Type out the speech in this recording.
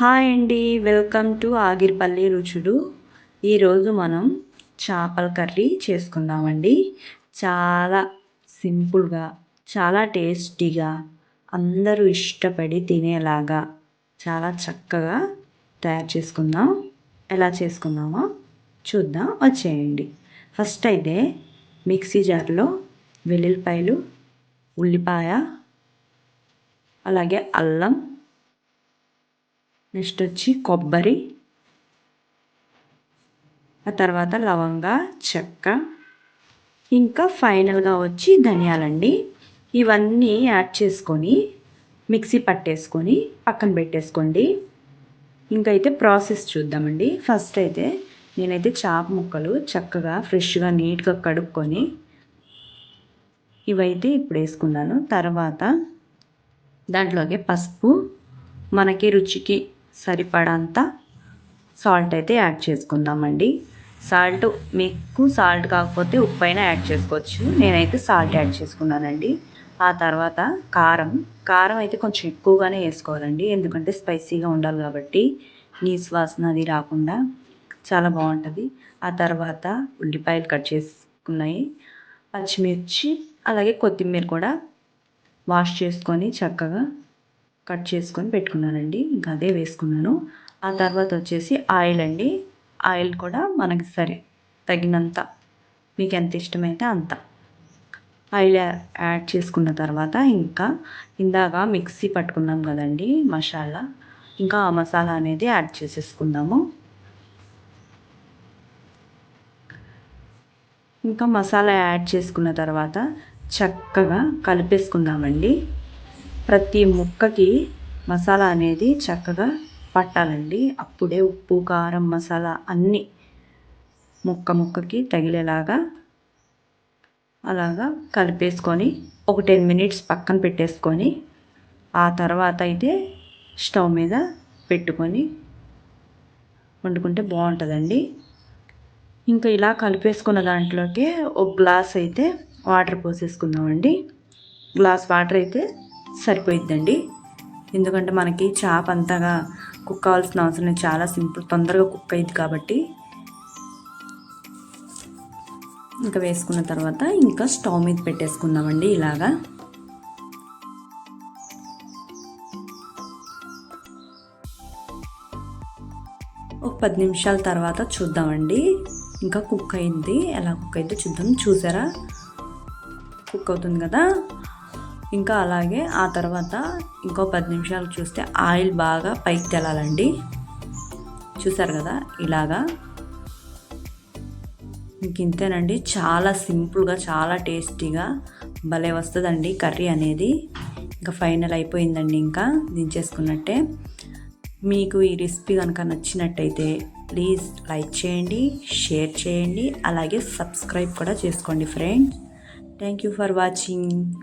Hi అండి welcome to Agiripalli రుచుడు. ఈరోజు మనం చేపల కర్రీ చేసుకుందామండి. చాలా సింపుల్గా చాలా టేస్టీగా అందరూ ఇష్టపడి తినేలాగా చాలా చక్కగా తయారు చేసుకుందాం. ఎలా చేసుకుందామో చూద్దాం వచ్చేయండి. ఫస్ట్ అయితే మిక్సీ జార్లో వెల్లుల్లిపాయలు ఉల్లిపాయ అలాగే అల్లం నెక్స్ట్ వచ్చి కొబ్బరి ఆ తర్వాత లవంగ చెక్క ఇంకా ఫైనల్గా వచ్చి ధనియాలండి. ఇవన్నీ యాడ్ చేసుకొని మిక్సీ పట్టేసుకొని పక్కన పెట్టేసుకోండి. ఇంకైతే ప్రాసెస్ చూద్దామండి. ఫస్ట్ అయితే నేనైతే చాప ముక్కలు చక్కగా ఫ్రెష్గా నీట్గా కడుక్కొని ఇవైతే ఇప్పుడు వేసుకున్నాను. తర్వాత దాంట్లోకి పసుపు మనకి రుచికి సరిపడంత సాల్ట్ అయితే యాడ్ చేసుకుందామండి. సాల్ట్ మీకు సాల్ట్ కాకపోతే ఉప్పు అయినా యాడ్ చేసుకోవచ్చు. నేనైతే సాల్ట్ యాడ్ చేసుకున్నానండి. ఆ తర్వాత కారం. కారం అయితే కొంచెం ఎక్కువగానే వేసుకోవాలండి. ఎందుకంటే స్పైసీగా ఉండాలి కాబట్టి నీస్ వాసన అది రాకుండా చాలా బాగుంటుంది. ఆ తర్వాత ఉల్లిపాయలు కట్ చేసుకున్నాయి. పచ్చిమిర్చి అలాగే కొత్తిమీర కూడా వాష్ చేసుకొని చక్కగా కట్ చేసుకొని పెట్టుకున్నానండి. ఇంకా అదే వేసుకున్నాను. ఆ తర్వాత వచ్చేసి ఆయిల్ అండి. ఆయిల్ కూడా మనకి సరే తగినంత. మీకు ఎంత ఇష్టమైతే అంత. ఆయిల్ యాడ్ చేసుకున్న తర్వాత ఇంకా ఇందాక మిక్సీ పట్టుకున్నాం కదండి మసాలా. ఇంకా ఆ మసాలా అనేది యాడ్ చేసేసుకుందాము. ఇంకా మసాలా యాడ్ చేసుకున్న తర్వాత చక్కగా కలిపేసుకుందామండి. ప్రతి ముక్కకి మసాలా అనేది చక్కగా పట్టాలండి. అప్పుడే ఉప్పు కారం మసాలా అన్నీ ముక్క ముక్కకి తగిలేలాగా అలాగా కలిపేసుకొని ఒక టెన్ మినిట్స్ పక్కన పెట్టేసుకొని ఆ తర్వాత అయితే స్టవ్ మీద పెట్టుకొని వండుకుంటే బాగుంటుందండి. ఇంకా ఇలా కలిపేసుకున్న దాంట్లోకి ఒక గ్లాస్ అయితే వాటర్ పోసేసుకుందామండి. గ్లాస్ వాటర్ అయితే సరిపోయిద్దండి. ఎందుకంటే మనకి చేప అంతగా కుక్ కావాల్సిన అవసరం చాలా సింపుల్ తొందరగా కుక్ అయ్యింది కాబట్టి. ఇంకా వేసుకున్న తర్వాత ఇంకా స్టవ్ మీద పెట్టేసుకుందామండి ఇలాగా. ఒక పది నిమిషాల తర్వాత చూద్దామండి. ఇంకా కుక్ అయింది. ఎలా కుక్ అయితే చూద్దాం. చూసారా? కుక్ అవుతుంది కదా? ఇంకా అలాగే ఆ తర్వాత ఇంకో పది నిమిషాలు చూస్తే ఆయిల్ బాగా పైకి తెలాలండి. చూసారు కదా? ఇలాగా. ఇంక ఇంతేనండి. చాలా సింపుల్గా చాలా టేస్టీగా భలే వస్తుందండి కర్రీ అనేది. ఇంకా ఫైనల్ అయిపోయిందండి ఇంకా దించేసుకున్నట్టే. మీకు ఈ రెసిపీ కనుక నచ్చినట్టయితే ప్లీజ్ లైక్ చేయండి షేర్ చేయండి అలాగే సబ్స్క్రైబ్ కూడా చేసుకోండి friends. Thank you for watching.